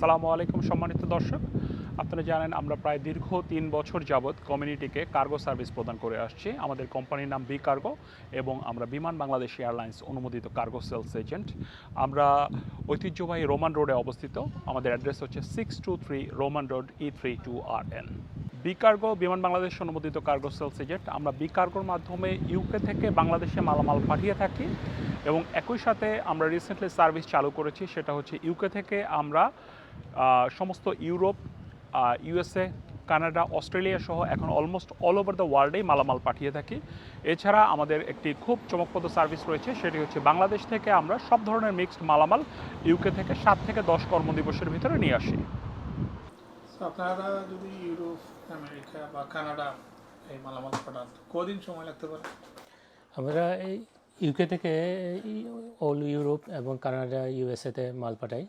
আসসালামু আলাইকুম সম্মানিত দর্শক। আপনারা জানেন আমরা প্রায় দীর্ঘ তিন বছর যাবৎ কমিউনিটিকে কার্গো সার্ভিস প্রদান করে আসছি। আমাদের কোম্পানির নাম বি কার্গো এবং আমরা বিমান বাংলাদেশ এয়ারলাইন্স অনুমোদিত কার্গো সেলস এজেন্ট আমরা ঐতিহ্যবাহী রোমান রোডে অবস্থিত। আমাদের অ্যাড্রেস হচ্ছে six two three Roman road E three two R N B cargo Biman Bangladesh অনুমোদিত কার্গো সেলস এজেন্ট আমরা বি কার্গোর মাধ্যমে ইউকে থেকে বাংলাদেশে মালামাল পাঠিয়ে থাকি এবং একই সাথে আমরা রিসেন্টলি সার্ভিস চালু করেছি। সেটা হচ্ছে ইউকে থেকে আমরা সমস্ত ইউরোপ ইউএসএ কানাডা অস্ট্রেলিয়া সহ এখন অলমোস্ট অল ওভার দ্য ওয়ার্ল্ডেই মালামাল পাঠিয়ে থাকি। এছাড়া আমাদের একটি খুব চমকপ্রদ সার্ভিস রয়েছে সেটি হচ্ছে বাংলাদেশ থেকে আমরা সব ধরনের মিক্সড মালামাল ইউকে থেকে সাত থেকে দশ কর্মদিবসের ভিতরে নিয়ে আসি। আপনারা যদি ইউরোপ আমেরিকা বা কানাডা এই মালামাল পাঠান কদিন সময় লাগতে পারে? আমরা এই ইউকে থেকে অল ইউরোপ এবং কানাডা ইউএসএতে মাল পাঠাই।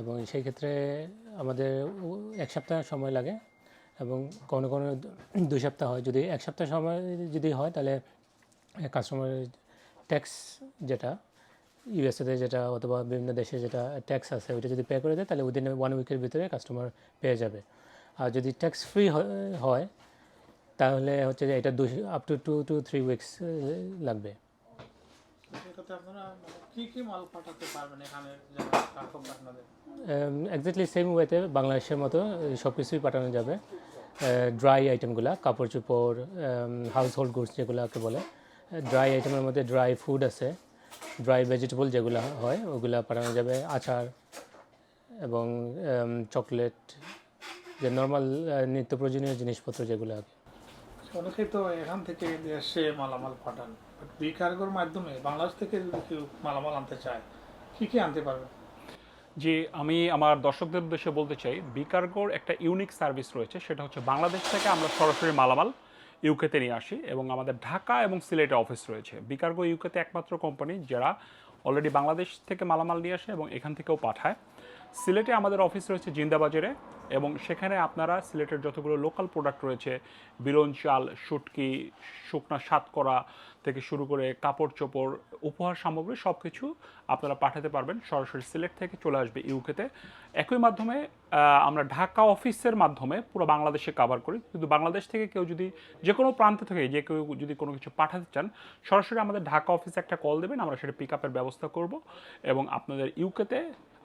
এবং সেই ক্ষেত্রে আমাদের এক সপ্তাহ সময় লাগে এবং কোনো কোনো দুই সপ্তাহ হয়। যদি এক সপ্তাহ সময় যদি হয়, তাহলে কাস্টমার ট্যাক্স যেটা ইউএসএতে যেটা অথবা বিভিন্ন দেশে যেটা ট্যাক্স আছে, ওইটা যদি পে করে দেয়, তাহলে উইদিন ওয়ান উইকের ভিতরে কাস্টমার পেয়ে যাবে। আর যদি ট্যাক্স ফ্রি হয় তাহলে হচ্ছে যে এটা দু up to two to three weeks লাগবে। সেটাতে এক্স্যাক্টলি সেম ওয়েতে বাংলাদেশের মতো সব কিছুই পাঠানো যাবে। ড্রাই আইটেমগুলো কাপড় চোপড় হাউস হোল্ড গুডস যেগুলোকে বলে ড্রাই আইটেমের মধ্যে ড্রাই ফুড আছে ড্রাই ভেজিটেবল যেগুলো হয়, ওগুলো পাঠানো যাবে, আচার এবং চকলেট যে নর্মাল নিত্য প্রয়োজনীয় জিনিসপত্র যেগুলো আর কি। অনেকেই তো এখান থেকে দেশে মালামাল পাঠান বি কার্গোর মাধ্যমে বাংলাদেশ থেকে যদি কেউ মালামাল আনতে চায়, কি কি আনতে পারবে যে আমি আমার দর্শকদের উদ্দেশ্যে বলতে চাই বিকার্গোর একটা ইউনিক সার্ভিস রয়েছে, সেটা হচ্ছে বাংলাদেশ থেকে আমরা সরাসরি মালামাল ইউকেতে নিয়ে আসি এবং আমাদের ঢাকা এবং সিলেটে অফিস রয়েছে বিকার্গো ইউকেতে একমাত্র কোম্পানি যারা অলরেডি বাংলাদেশ থেকে মালামাল নিয়ে আসে এবং এখান থেকেও পাঠায়। সিলেটে আমাদের অফিস রয়েছে জিন্দাবাজারে এবং সেখানে আপনারা সিলেটের যতগুলো লোকাল প্রোডাক্ট রয়েছে, বিরন চাল, শুটকি, শুকনা সাতকরা থেকে শুরু করে কাপড় চোপড়, উপহার সামগ্রী সব কিছু আপনারা পাঠাতে পারবেন। সরাসরি সিলেট থেকে চলে আসবে ইউকেতে। একই মাধ্যমে আমরা ঢাকা অফিসের মাধ্যমে পুরো বাংলাদেশে কাভার করি। কিন্তু বাংলাদেশ থেকে কেউ যদি যে কোনো প্রান্ত থেকে যে কেউ যদি কোনো কিছু পাঠাতে চান, সরাসরি আমাদের ঢাকা অফিসে একটা কল দেবেন, আমরা সেটা পিক আপের ব্যবস্থা করব এবং আপনাদের ইউকেতে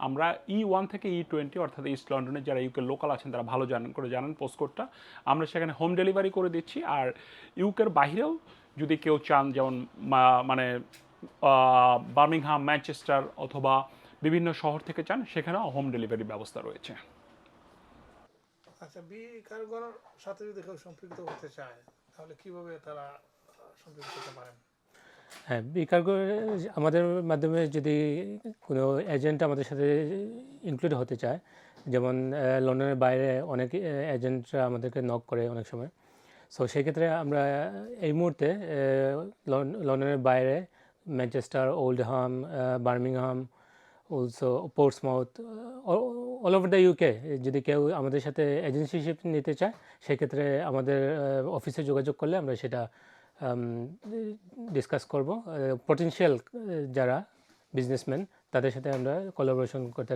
আমরা ই ওয়ান থেকে ই টোয়েন্টি অর্থাৎ ইস্ট লন্ডনের যারা ইউকে লোকাল আছেন, তারা ভালো জানেন করে জানেন পোস্টকোডটা আমরা সেখানে হোম ডেলিভারি করে দিচ্ছি। আর ইউকের বাইরেও যদি কেউ চান, যেমন মানে বার্মিংহাম ম্যানচেস্টার অথবা বিভিন্ন শহর থেকে চান, সেখানেও হোম ডেলিভারি ব্যবস্থা রয়েছে। আচ্ছা বি কার্গোর সাথে যদি কেউ সম্পৃক্ত হতে চায়, তাহলে কীভাবে তারা সম্পৃক্ত হতে পারেন? হ্যাঁ বিকার্গো আমাদের মাধ্যমে যদি কোনো এজেন্ট আমাদের সাথে ইনক্লুড হতে চায়, যেমন লন্ডনের বাইরে অনেক এজেন্টরা আমাদেরকে নক করে অনেক সময়। সো সেক্ষেত্রে আমরা এই মুহূর্তে লন্ডনের বাইরে Manchester Oldham Birmingham also Portsmouth all over the UK যদি কেউ আমাদের সাথে এজেন্সিশিপ নিতে চায়, সেক্ষেত্রে আমাদের অফিসে যোগাযোগ করলে আমরা সেটা ডিসকাস করব। পটেনশিয়াল যারা বিজনেসম্যান তাদের সাথে আমরা কোলাবোরেশন করতে